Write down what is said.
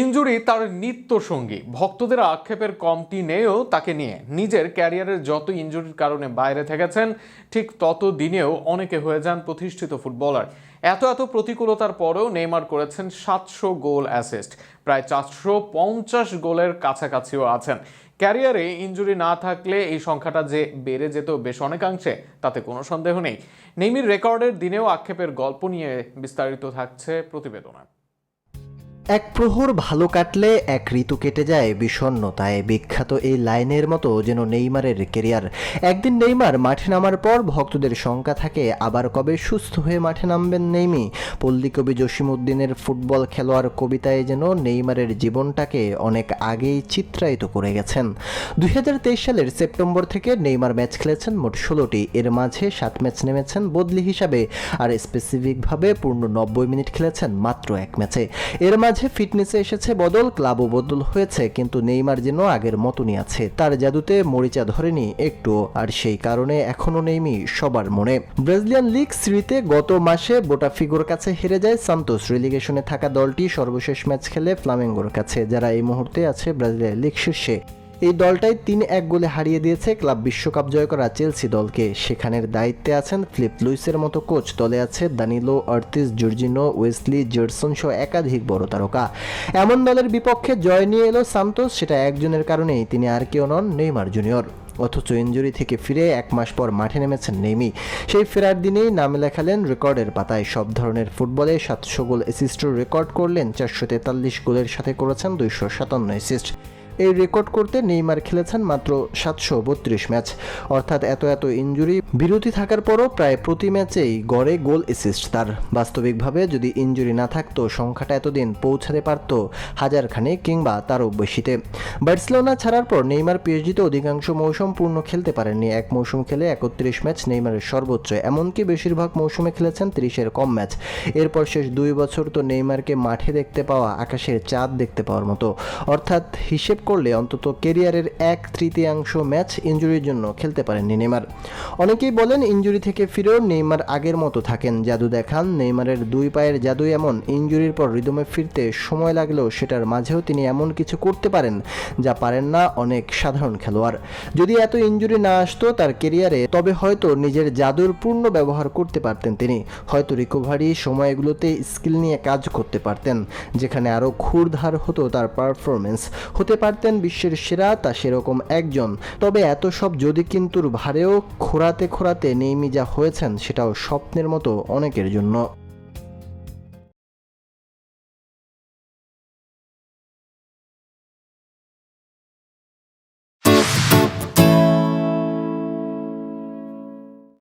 Injury তার নিত্য সঙ্গী ভক্তদের আক্ষেপের কমতি নেয়েও তাকে নিয়ে। নিজের ক্যারিয়ারের যত ইনজুরির কারণে বাইরে থেকেছেন, ঠিক তত দিনেও অনেকে হয়ে যান প্রতিষ্ঠিত ফুটবলার। এত এত প্রতিকূলতার পরেও নেইমার করেছেন সাতশো গোল অ্যাসিস্ট। প্রায় চারশো পঞ্চাশ গোলের কাছাকাছিও আছেন। ক্যারিয়ারে ইনজুরি না থাকলে এই সংখ্যাটা যে বেড়ে যেত বেশ অনেকাংশে, তাতে কোনো সন্দেহ নেই। নেইমির রেকর্ডের দিনেও আক্ষেপের গল্প নিয়ে বিস্তারিত থাকছে প্রতিবেদনা। এক প্রহর ভালো কাটলে এক ঋতু কেটে যায় বিষণ্ণতায়। বিখ্যাত এই লাইনের মতো যেন নেইমারের কেরিয়ার। একদিন নেইমার মাঠে নামার পর ভক্তদের শঙ্কা থাকে, আবার কবে সুস্থ হয়ে মাঠে নামবেন নেইমি? পল্লীকবি জসিমউদ্দিনের ফুটবল খেলোয়াড় কবিতায় যেন নেইমারের জীবনটাকে অনেক আগেই চিত্রায়িত করে গেছেন। দুই হাজার তেইশ সালের সেপ্টেম্বর থেকে নেইমার ম্যাচ খেলেছেন মোট ষোলোটি। এর মাঝে সাত ম্যাচ নেমেছেন বদলি হিসাবে, আর স্পেসিফিকভাবে পূর্ণ নব্বই মিনিট খেলেছেন মাত্র এক ম্যাচে। এর মাঝে ফিটনেসে এসেছে বদল, ক্লাবও বদল হয়েছে, কিন্তু নেইমার যেন আগের মতনই আছে। তার জাদুতে মরিচা ধরেনি একটু আর সেই কারণে এখনও নেইমি সবার মনে। ব্রাজিলিয়ান লিগ সিরিতে গত মাসে বোটাফিগোর কাছে হেরে যায় সান্তোস। রিলিগেশনে থাকা দলটি সর্বশেষ ম্যাচ খেলে ফ্লামেঙ্গোর কাছে, যারা এই মুহূর্তে আছে ব্রাজিলিয়ান লিগ শীর্ষে। এই দলটাই তিন এক গোলে হারিয়ে দিয়েছে ক্লাব বিশ্বকাপ জয় করা চেলসি দলকে। সেখানের দায়িত্বে আছেন ফ্লিপ লুইসের মতো কোচ। দলে আছে দানিলো অর্তিস, জর্জিনো, ওয়েসলি, জেরসন সহ একাধিক বড় তারকা। এমন দলের বিপক্ষে জয় নিয়ে এলো সান্তোস, সেটা একজনের কারণেই তিনি আর কেউ নন নেইমার জুনিয়র। অথচ ইঞ্জুরি থেকে ফিরে এক মাস পর মাঠে নেমেছেন নেইমি। সেই ফেরার দিনেই নাম লেখালেন রেকর্ডের পাতায়। সব ধরনের ফুটবলে সাতশো গোল অ্যাসিস্টর রেকর্ড করলেন চারশো তেতাল্লিশ গোলের সাথে করেছেন দুইশো সাতান্ন অ্যাসিস্ট এই রেকর্ড করতে নেইমার খেলেছেন মাত্র সাতশো বত্রিশ ম্যাচ। অর্থাৎ এত এত ইঞ্জুরি বিরতি থাকার পরও প্রায় প্রতি ম্যাচেই গড়ে গোল অ্যাসিস্ট তার। বাস্তবিকভাবে যদি ইঞ্জুরি না থাকতো, সংখ্যাটা এতদিন পৌঁছাতে পারত হাজারখানে কিংবা তারও বেশিতে বার্সেলোনা ছাড়ার পর নেইমার পিএইচডিতে অধিকাংশ মৌসুম পূর্ণ খেলতে পারেননি। এক মৌসুম খেলে একত্রিশ ম্যাচ নেইমারের সর্বোচ্চ, এমনকি বেশিরভাগ মৌসুমে খেলেছেন তিরিশের কম ম্যাচ। এরপর শেষ দুই বছর তো নেইমারকে মাঠে দেখতে পাওয়া, আকাশের চাঁদ দেখতে পাওয়ার মতো। অর্থাৎ হিসেব করলে অন্তত কেরিয়ারের এক তৃতীয়াংশ ম্যাচ ইঞ্জুরির জন্য খেলতে পারেননি নেইমার। অনেকেই বলেন ইঞ্জুরি থেকে ফিরেও নেইমার আগের মতো থাকেন। জাদু দেখান, নেইমারের দুই পায়ের জাদু এমন ইঞ্জুরির পর রিদমে ফিরতে সময় লাগলেও সেটার মাঝেও তিনি এমন কিছু করতে পারেন যা পারেন না অনেক সাধারণ খেলোয়াড়। যদি এত ইঞ্জুরি না আসতো তার কেরিয়ারে তবে হয়তো নিজের জাদুর পূর্ণ ব্যবহার করতে পারতেন তিনি। হয়তো রিকভারি সময়গুলোতে স্কিল নিয়ে কাজ করতে পারতেন, যেখানে আরও ক্ষুরধার হতো তার পারফরমেন্স হতে পারতেন বিশ্বের সেরা তা সেরকম একজন। তবে এত সব যদি কিন্তুর ভারেও খোরাতে খোরাতে নেইমি যা হয়েছেন সেটাও স্বপ্নের মতো অনেকের জন্য।